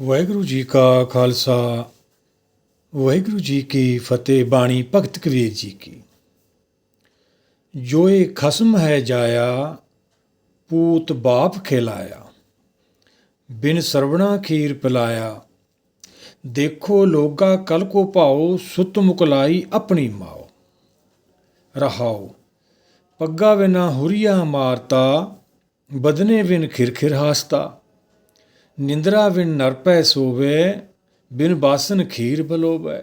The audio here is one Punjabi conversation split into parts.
ਵਾਹਿਗੁਰੂ ਜੀ ਕਾ ਖਾਲਸਾ, ਵਾਹਿਗੁਰੂ ਜੀ ਕੀ ਫਤਿਹ, ਬਾਣੀ ਭਗਤ ਕਬੀਰ ਜੀ ਕੀ। ਜੋ ਇਹ ਖਸਮ ਹੈ ਜਾਇਆ, ਪੂਤ ਬਾਪ ਖਿਲਾਇਆ। ਬਿਨ ਸਰਵਣਾ ਖੀਰ ਪਿਲਾਇਆ। ਦੇਖੋ ਲੋਗਾ ਕਲ ਕੋ ਭਾਓ, ਸੁਤ ਮੁਕਲਾਈ ਆਪਣੀ ਮਾਓ। ਰਹਾਓ, ਪੱਗਾ ਬਿਨਾ ਹੁਰੀਆ ਮਾਰਤਾ, ਬਦਨੇ ਬਿਨ ਖਿਰਖਿਰ ਹਾਸਤਾ। ਨਿੰਦਰਾ ਬਿਨ ਨਰਪੈ ਸੋਵੇ, ਬਿਨ ਬਾਸਨ ਖੀਰ ਬਲੋਵੈ।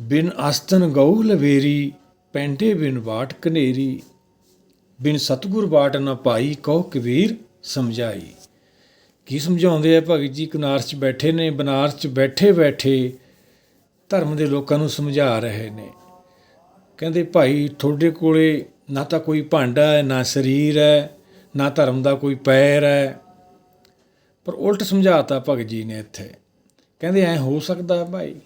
ਬਿਨ ਅਸਤਨ ਗਊ ਲਵੇਰੀ, ਪੈਂਡੇ ਬਿਨ ਬਾਟ ਕਨੇਰੀ। ਬਿਨ ਸਤਗੁਰ ਬਾਟ ਨਾ ਪਾਈ ਕਹੋ ਕਬੀਰ ਸਮਝਾਈ। ਕੀ ਸਮਝਾਉਂਦੇ ਆ ਭਗਤ ਜੀ? ਕਨਾਰਸ 'ਚ ਬੈਠੇ ਨੇ ਬਨਾਰਸ 'ਚ ਬੈਠੇ ਬੈਠੇ ਧਰਮ ਦੇ ਲੋਕਾਂ ਨੂੰ ਸਮਝਾ ਰਹੇ ਨੇ। ਕਹਿੰਦੇ, ਭਾਈ, ਤੁਹਾਡੇ ਕੋਲੇ ਨਾ ਤਾਂ ਕੋਈ ਭਾਂਡਾ ਹੈ, ਨਾ ਸਰੀਰ ਹੈ, ਨਾ ਧਰਮ ਦਾ ਕੋਈ ਪੈਰ ਹੈ ਪਰ ਉਲਟ ਸਮਝਾਤਾ ਭਗਤ ਜੀ ਨੇ ਇੱਥੇ। ਕਹਿੰਦੇ, ਐ ਹੋ ਸਕਦਾ ਭਾਈ।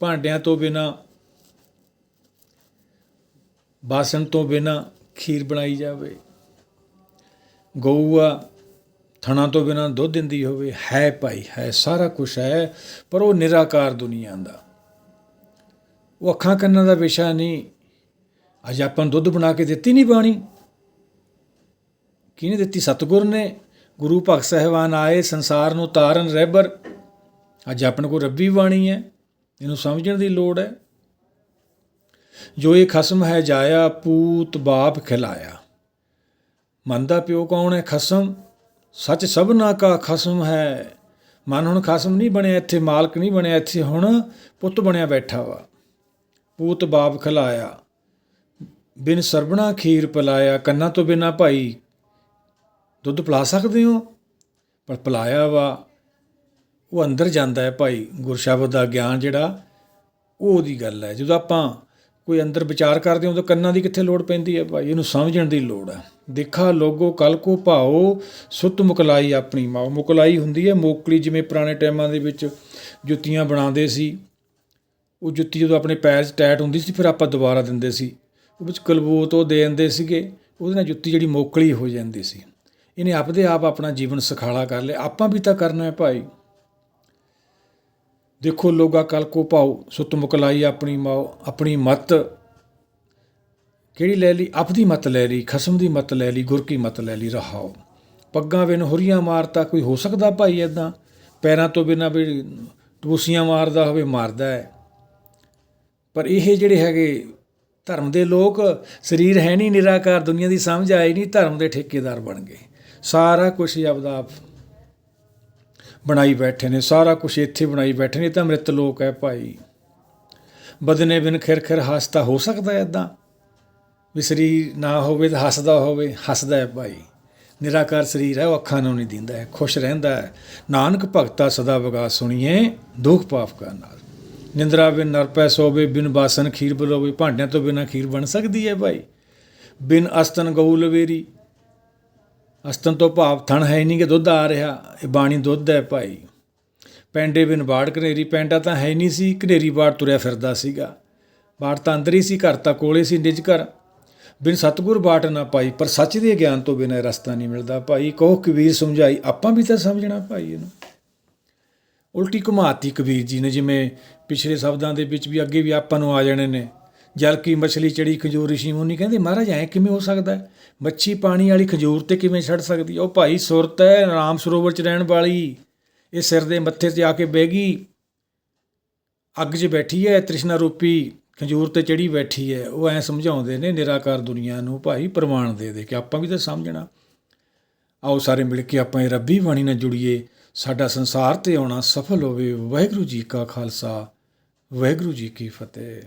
ਭਾਂਡਿਆਂ ਤੋਂ ਬਿਨਾ, ਬਾਸਣ ਤੋਂ ਬਿਨਾ ਖੀਰ ਬਣਾਈ ਜਾਵੇ। ਗਊ ਆ ਥਣਾ ਤੋਂ ਬਿਨਾ ਦੁੱਧ ਦਿੰਦੀ ਹੋਵੇ। ਹੈ ਭਾਈ, ਹੈ, ਸਾਰਾ ਕੁਝ ਹੈ, ਪਰ ਉਹ ਨਿਰਾਕਾਰ ਦੁਨੀਆ ਦਾ। ਉਹ ਅੱਖਾਂ ਕੰਨਾਂ ਦਾ ਵਿਸ਼ਾ ਨਹੀਂ। ਅੱਜ ਆਪਾਂ ਦੁੱਧ ਬਣਾ ਕੇ ਦਿੱਤੀ ਨਹੀਂ ਬਾਣੀ। ਕਿਹਨੇ ਦਿੱਤੀ? ਸਤਿਗੁਰ ਨੇ। ਗੁਰੂ ਭਗਤ ਸਾਹਿਬਾਨ ਆਏ, ਸੰਸਾਰ ਨੂੰ ਤਾਰਨ ਰਹਿਬਰ ਅੱਜ ਆਪਣੇ ਕੋਲ ਰੱਬੀ ਬਾਣੀ ਹੈ, ਇਹਨੂੰ ਸਮਝਣ ਦੀ ਲੋੜ ਹੈ। ਜੋ ਇਹ ਖਸਮ ਹੈ ਜਾਇਆ, ਪੂਤ ਬਾਪ ਖਿਲਾਇਆ। ਮਨ ਦਾ ਪਿਓ ਕੌਣ ਹੈ? ਖਸਮ। ਸੱਚ ਸਭਨਾ ਕਾ ਖਸਮ ਹੈ। ਮਨ ਹੁਣ ਖਸਮ ਨਹੀਂ ਬਣਿਆ ਇੱਥੇ, ਮਾਲਕ ਨਹੀਂ ਬਣਿਆ ਇੱਥੇ, ਹੁਣ ਪੁੱਤ ਬਣਿਆ ਬੈਠਾ ਵਾ। ਪੂਤ ਬਾਪ ਖਿਲਾਇਆ। ਬਿਨ ਸਰਬਣਾ ਖੀਰ ਪਿਲਾਇਆ, ਕੰਨਾਂ ਤੋਂ ਬਿਨਾ ਭਾਈ ਦੁੱਧ ਪਿਲਾ ਸਕਦੇ ਹੋ? ਪਰ ਪਿਲਾਇਆ ਵਾ। ਉਹ ਅੰਦਰ ਜਾਂਦਾ ਹੈ ਭਾਈ, ਗੁਰਸ਼ਬਦ ਦਾ ਗਿਆਨ ਜਿਹੜਾ ਉਹ ਉਹਦੀ ਗੱਲ ਹੈ। ਜਦੋਂ ਆਪਾਂ ਕੋਈ ਅੰਦਰ ਵਿਚਾਰ ਕਰਦੇ ਹਾਂ ਤਾਂ ਕੰਨਾਂ ਦੀ ਕਿੱਥੇ ਲੋੜ ਪੈਂਦੀ ਹੈ ਭਾਈ? ਇਹਨੂੰ ਸਮਝਣ ਦੀ ਲੋੜ ਹੈ। ਦੇਖਾ, ਲੋਗੋ ਕਲ ਕੋ ਭਾਓ, ਸੁੱਤ ਮੁਕਲਾਈ ਆਪਣੀ ਮਾਂ ਮੁਕਲਾਈ ਹੁੰਦੀ ਹੈ ਮੋਕਲੀ, ਜਿਵੇਂ ਪੁਰਾਣੇ ਟਾਈਮਾਂ ਦੇ ਵਿੱਚ ਜੁੱਤੀਆਂ ਬਣਾਉਂਦੇ ਸੀ। ਉਹ ਜੁੱਤੀ ਜਦੋਂ ਆਪਣੇ ਪੈਰ 'ਚ ਟੈਟ ਹੁੰਦੀ ਸੀ, ਫਿਰ ਆਪਾਂ ਦੁਬਾਰਾ ਦਿੰਦੇ ਸੀ। ਉਹ ਵਿੱਚ ਕਲਬੂਤ ਉਹ ਦੇ ਦਿੰਦੇ ਸੀਗੇ। ਉਹਦੇ ਨਾਲ ਜੁੱਤੀ ਜਿਹੜੀ ਮੋਕਲੀ ਹੋ ਜਾਂਦੀ ਸੀ। ਇਹਨੇ ਆਪਦੇ ਆਪ ਆਪਣਾ ਜੀਵਨ ਸਖਾਲਾ ਕਰ ਲਿਆ। ਆਪਾਂ ਵੀ ਤਾਂ ਕਰਨਾ ਹੈ ਭਾਈ। ਦੇਖੋ ਲੋਗਾ ਕਲ ਕੋ ਪਾਓ ਸੁਤ ਮੁਕਲਾਈ ਆਪਣੀ ਮਾਓ ਆਪਣੀ ਮਤ। ਕਿਹੜੀ ਲੈ ਲਈ? ਆਪਦੀ ਮਤ ਲੈ ਲਈ, ਖਸਮ ਦੀ ਮਤ ਲੈ ਲਈ, ਗੁਰ ਕੀ ਮਤ ਲੈ ਲਈ ਰਹਾਓ ਪੱਗਾਂ ਬਿਨ ਹੁਰੀਆਂ ਮਾਰਤਾ ਕੋਈ ਹੋ ਸਕਦਾ ਭਾਈ ਇਦਾਂ ਪੈਰਾਂ ਤੋਂ ਬਿਨਾ ਵੀ ਟੂਸੀਆਂ ਮਾਰਦਾ ਹੋਵੇ, ਮਾਰਦਾ ਹੈ। ਪਰ ਇਹ ਜਿਹੜੇ ਹੈਗੇ ਧਰਮ ਦੇ ਲੋਕ, ਸਰੀਰ ਹੈ ਨਹੀਂ ਨਿਰਾਕਾਰ, ਦੁਨੀਆ ਦੀ ਸਮਝ ਆਈ ਨਹੀਂ, ਧਰਮ ਦੇ ਠੇਕੇਦਾਰ ਬਣ ਗਏ। ਸਾਰਾ ਕੁਝ ਆਪਦਾ ਆਪ ਬਣਾਈ ਬੈਠੇ ਨੇ, ਸਾਰਾ ਕੁਝ ਇੱਥੇ ਬਣਾਈ ਬੈਠੇ ਨੇ ਤਾਂ ਮ੍ਰਿਤ ਲੋਕ ਹੈ ਭਾਈ। ਬਦਨੇ ਬਿਨ ਖਿਰ ਖਿਰ ਹੱਸਦਾ ਹੋ ਸਕਦਾ ਹੈ ਇਦਾਂ ਵੀ ਸਰੀਰ ਨਾ ਹੋਵੇ ਤਾਂ ਹੱਸਦਾ ਹੋਵੇ, ਹੱਸਦਾ ਹੈ ਭਾਈ। ਨਿਰਾਕਾਰ ਸਰੀਰ ਹੈ, ਉਹ ਅੱਖਾਂ ਨੂੰ ਨਹੀਂ ਦਿੰਦਾ ਹੈ, ਖੁਸ਼ ਰਹਿੰਦਾ ਹੈ। ਨਾਨਕ ਭਗਤਾ ਸਦਾ ਵਗਾ ਸੁਣੀਏ, ਦੁੱਖ ਪਾਪ ਕਾ ਨਾਲ। ਨਿੰਦਰਾ ਬਿਨ ਨਰਪੈ ਸੋਵੇ, ਬਿਨ ਬਾਸਨ ਖੀਰ ਬਲੋਵੇ, ਭਾਂਡਿਆਂ ਤੋਂ ਬਿਨਾ ਖੀਰ ਬਣ ਸਕਦੀ ਹੈ ਭਾਈ। ਬਿਨ ਅਸਤਨ ਗਊ ਲਵੇਰੀ ਅਸਤਨ ਤੋਂ ਭਾਵ ਥਣ ਹੈ ਨਹੀਂ ਕਿ ਦੁੱਧ ਆ ਰਿਹਾ, ਇਹ ਬਾਣੀ ਦੁੱਧ ਹੈ ਭਾਈ। ਪੈਂਡੇ ਬਿਨ ਬਾੜ ਕਨੇਰੀ ਪੈਂਡਾ ਤਾਂ ਹੈ ਨਹੀਂ ਸੀ ਕਨੇਰੀ ਬਾੜ ਤੁਰਿਆ ਫਿਰਦਾ ਸੀਗਾ। ਬਾੜ ਤਾਂ ਅੰਦਰ ਹੀ ਸੀ, ਘਰ ਤਾਂ ਕੋਲੇ ਸੀ, ਨਿਜ ਘਰ। ਬਿਨ ਸਤਗੁਰ ਬਾਟ ਨਾ ਪਾਈ, ਪਰ ਸੱਚ ਦੇ ਗਿਆਨ ਤੋਂ ਬਿਨਾਂ ਰਸਤਾ ਨਹੀਂ ਮਿਲਦਾ ਭਾਈ। ਕਹੋ ਕਬੀਰ ਸਮਝਾਈ, ਆਪਾਂ ਵੀ ਤਾਂ ਸਮਝਣਾ ਭਾਈ ਇਹਨੂੰ। ਉਲਟੀ ਘੁਮਾਤੀ ਕਬੀਰ ਜੀ ਨੇ, ਜਿਵੇਂ ਪਿਛਲੇ ਸ਼ਬਦਾਂ ਦੇ ਵਿੱਚ ਵੀ ਅੱਗੇ ਵੀ ਆਪਾਂ ਨੂੰ ਆ ਜਾਣੇ ਨੇ। ਜਲ ਕੀ ਮਛਲੀ ਚੜੀ ਖਜੂਰ ਰਿਸ਼ੀ ਮੁਨੀ ਕਹਿੰਦੇ, ਮਹਾਰਾਜ, ਐ ਕਿਵੇਂ ਹੋ ਸਕਦਾ ਮੱਛੀ ਪਾਣੀ ਵਾਲੀ ਖਜੂਰ ਤੇ ਕਿਵੇਂ ਛੱਡ ਸਕਦੀ ਹੈ? ਉਹ ਭਾਈ ਸੁਰਤ ਹੈ, ਰਾਮ ਸਰੋਵਰ 'ਚ ਰਹਿਣ ਵਾਲੀ। ਇਹ ਸਿਰ ਦੇ ਮੱਥੇ ਤੇ ਆ ਕੇ ਬਹਿ ਗਈ। ਅੱਗ 'ਚ ਬੈਠੀ ਹੈ, ਤ੍ਰਿਸ਼ਨਾ ਰੂਪੀ ਖਜੂਰ ਤੇ ਚੜੀ ਬੈਠੀ ਹੈ। ਉਹ ਐ ਸਮਝਾਉਂਦੇ ਨੇ, ਨਿਰਾਕਾਰ ਦੁਨੀਆ ਨੂੰ ਭਾਈ ਪ੍ਰਮਾਣ ਦੇ ਦੇ ਕੇ। ਆਪਾਂ ਵੀ ਤਾਂ ਸਮਝਣਾ। ਆਓ ਸਾਰੇ ਮਿਲ ਕੇ ਆਪਾਂ ਇਹ ਰੱਬੀ ਬਾਣੀ ਨਾਲ ਜੁੜੀਏ। ਸਾਡਾ ਸੰਸਾਰ ਤੇ ਆਉਣਾ ਸਫਲ ਹੋਵੇ। ਵਾਹਿਗੁਰੂ ਜੀ ਕਾ ਖਾਲਸਾ, ਵਾਹਿਗੁਰੂ ਜੀ ਕੀ ਫਤਿਹ।